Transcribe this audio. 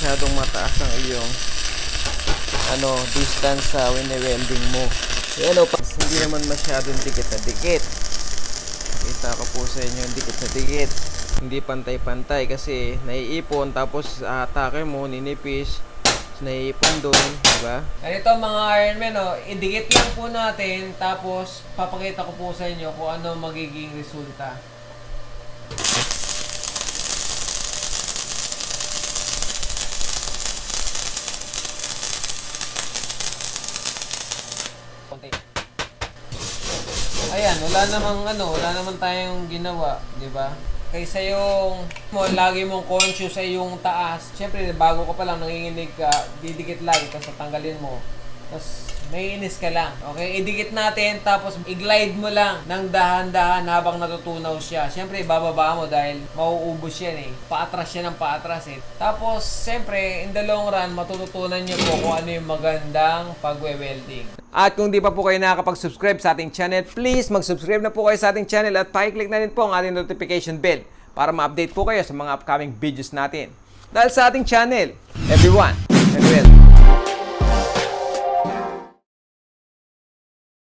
masyadong mataas ang iyong ano, distance sa wine-welding mo. Yan o, hindi naman masyadong dikit na dikit. Kita ko po sa inyo yung dikit na dikit. Hindi pantay-pantay kasi naiipon tapos atake mo, ninipis, naiipon doon, di ba? Ganito mga Ironman, oh, idikit lang po natin tapos papakita ko po sa inyo kung ano magiging resulta. Ayan, wala namang ano, wala naman tayong ginawa, di ba? Kaysa yung mo, lagi mong conscious sa yung taas. Siyempre, bago ka pa lang nanginginig ka, didikit lagi, tapos tatanggalin mo. Tapos, may inis ka lang. Okay, idikit natin, tapos i-glide mo lang ng dahan-dahan habang natutunaw siya. Siyempre, bababa mo dahil mauubos yan eh. Paatras siya ng paatras eh. Tapos, siyempre, in the long run, matututunan niyo po kung ano yung magandang pagwe-welding. At kung di pa po kayo nakakapag-subscribe sa ating channel, please mag-subscribe na po kayo sa ating channel at pakiclick na rin po ang ating notification bell para ma-update po kayo sa mga upcoming videos natin. Dahil sa ating channel, everyone, and well.